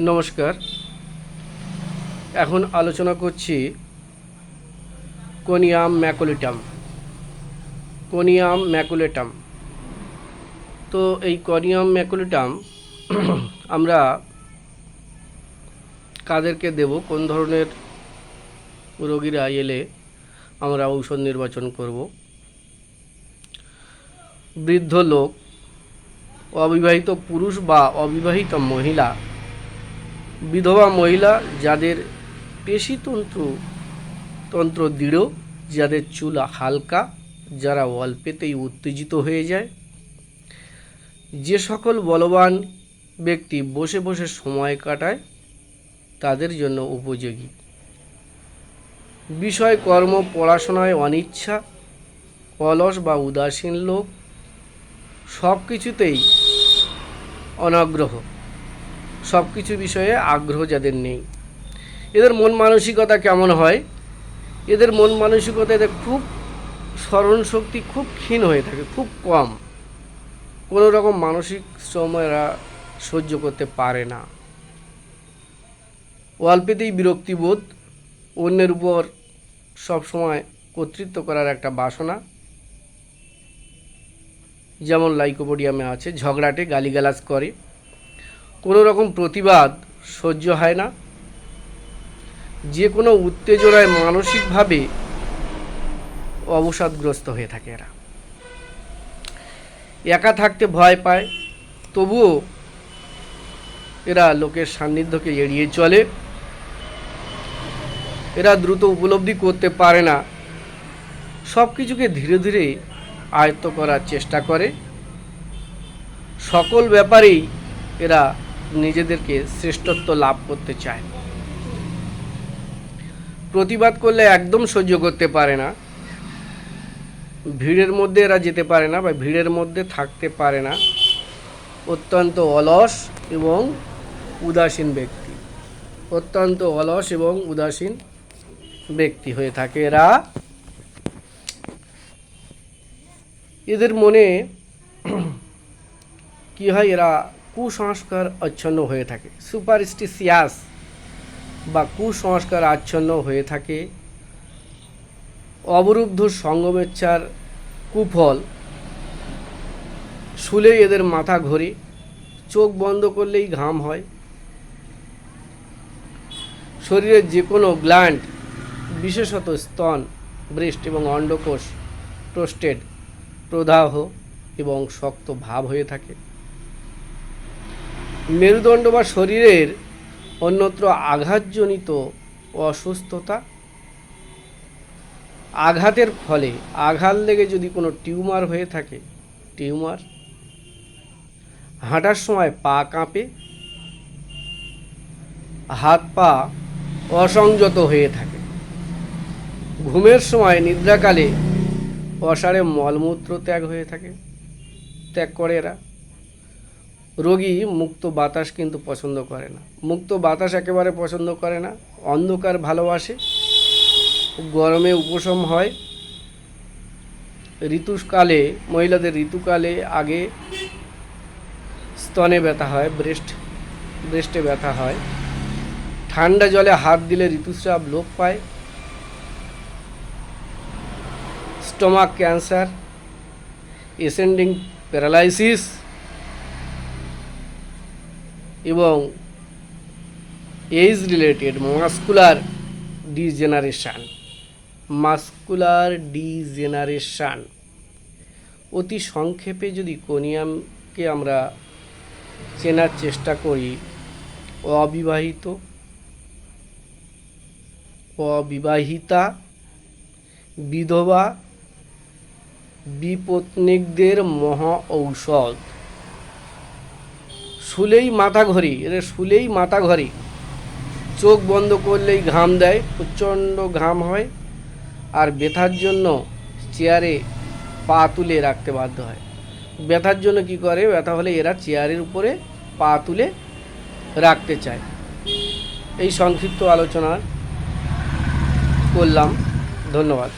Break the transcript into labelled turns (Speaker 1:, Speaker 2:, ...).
Speaker 1: নমস্কার। এখন আলোচনা করছি কোনিয়াম ম্যাকুলেটাম। Conium maculatum. তো এই কোনিয়াম ম্যাকুলেটাম আমরা কাদেরকে দেব? কোন ধরনের রোগীরা এলে আমরা ঔষধ নির্বাচন করব? বৃদ্ধ লোক, অবিবাহিত পুরুষ বা অবিবাহিত মহিলা বিধবা মহিলা যাদের পেশিতন্ত্র তন্ত্র দৃঢ়, যাদের চুল হালকা, যারা অল্পেতেই উত্তেজিত হয়ে যায়। যে সকল বলবান ব্যক্তি বসে বসে সময় কাটায়, তাদের জন্য উপযোগী। বিষয়, কর্ম, পড়াশোনায় অনিচ্ছা, অলস বা উদাসীন লোক সব কিছুতেই অনাগ্রহ। সব কিছু বিষয়ে আগ্রহ যাদের নেই। এদের মন মানসিকতা কেমন হয়? এদের মন মানসিকতা এদের খুব স্মরণ শক্তি খুব ক্ষীণ হয়ে থাকে, খুব কম। কোনো রকম মানসিক শ্রম এরা সহ্য করতে পারে না। অল্পেতেই বিরক্তিবোধ অন্যের উপর সবসময় কর্তৃত্ব করার একটা বাসনা। যেমন লাইকোপোডিয়ামে আছে, ঝগড়াটে গালিগালাজ করে। কোনো রকম প্রতিবাদ সহ্য হয় না। যে কোনো উত্তেজনায় মানসিকভাবে অবসাদগ্রস্ত হয়ে থাকে এরা। একা থাকতে ভয় পায়, তবুও এরা লোকের সান্নিধ্যকে এড়িয়ে চলে। এরা দ্রুত উপলব্ধি করতে পারে না। সব কিছুকে ধীরে ধীরে আয়ত্ত করার চেষ্টা করে। সকল ব্যাপারেই এরা নিজেদেরকে শ্রেষ্ঠত্ব লাভ করতে চায়। প্রতিবাদ করলে একদম সহ্য করতে পারে না। ভিড়ের মধ্যে এরা যেতে পারে না বা ভিড়ের মধ্যে থাকতে পারে না। অত্যন্ত অলস এবং উদাসীন ব্যক্তি। অত্যন্ত অলস এবং উদাসীন ব্যক্তি হয়ে থাকে এরা। এদের মনে কি হয় এরা কুসংস্কার আচ্ছন্ন হয়ে থাকে। সুপারস্টিসিয়াস বা কুসংস্কার আচ্ছন্ন হয়ে থাকে। অবরুদ্ধ সঙ্গমেচ্ছার কুফল শুলেই এদের মাথা ঘোরে, চোখ বন্ধ করলেই ঘাম হয়। শরীরের যে কোনো গ্ল্যান্ড, বিশেষত স্তন, ব্রেস্ট এবং অন্ডকোষ, প্রোস্টেট, প্রদাহ এবং শক্ত ভাব হয়ে থাকে। মেরুদণ্ড বা শরীরের অন্যত্র আঘাতজনিত অসুস্থতা। আঘাতের ফলে, আঘাত লেগে যদি কোনো টিউমার হয়ে থাকে, টিউমার, হাঁটার সময় পা কাঁপে, হাত পা অসংযত হয়ে থাকে। ঘুমের সময় নিদ্রাকালে অসারে মলমূত্র ত্যাগ হয়ে থাকে, ত্যাগ করে এরা। রোগী মুক্ত বাতাস কিন্তু পছন্দ করে না। মুক্ত বাতাস একেবারে পছন্দ করে না। অন্ধকার ভালোবাসে। গরমে উপশম হয়। ঋতুকালে, মহিলাদের ঋতুকালে আগে স্তনে ব্যথা হয়, ব্রেস্ট, ব্রেস্টে ব্যথা হয়। ঠান্ডা জলে হাত দিলে ঋতুস্রাব লোপ পায়। স্টোমাক ক্যান্সার, এসেন্ডিং প্যারালাইসিস এবং age related muscular degeneration muscular degeneration অতি সংক্ষেপে যদি কোনিয়ামকে আমরা চেনার চেষ্টা করি, অবিবাহিত, অবিবাহিতা, বিধবা, বিপত্নিকদের মহা ঔষধ। শুলেই মাথা ঘড়ি, এরা শুলেই মাথা ঘড়ি। চোখ বন্ধ করলেই ঘাম দেয়, প্রচণ্ড ঘাম হয়, আর ব্যথার জন্য চেয়ারে পা তুলে রাখতে বাধ্য হয়। ব্যথার জন্য কি করে? ব্যথা হলে এরা চেয়ারের উপরে পা তুলে রাখতে চায়। এই সংক্ষিপ্ত আলোচনা করলাম। ধন্যবাদ।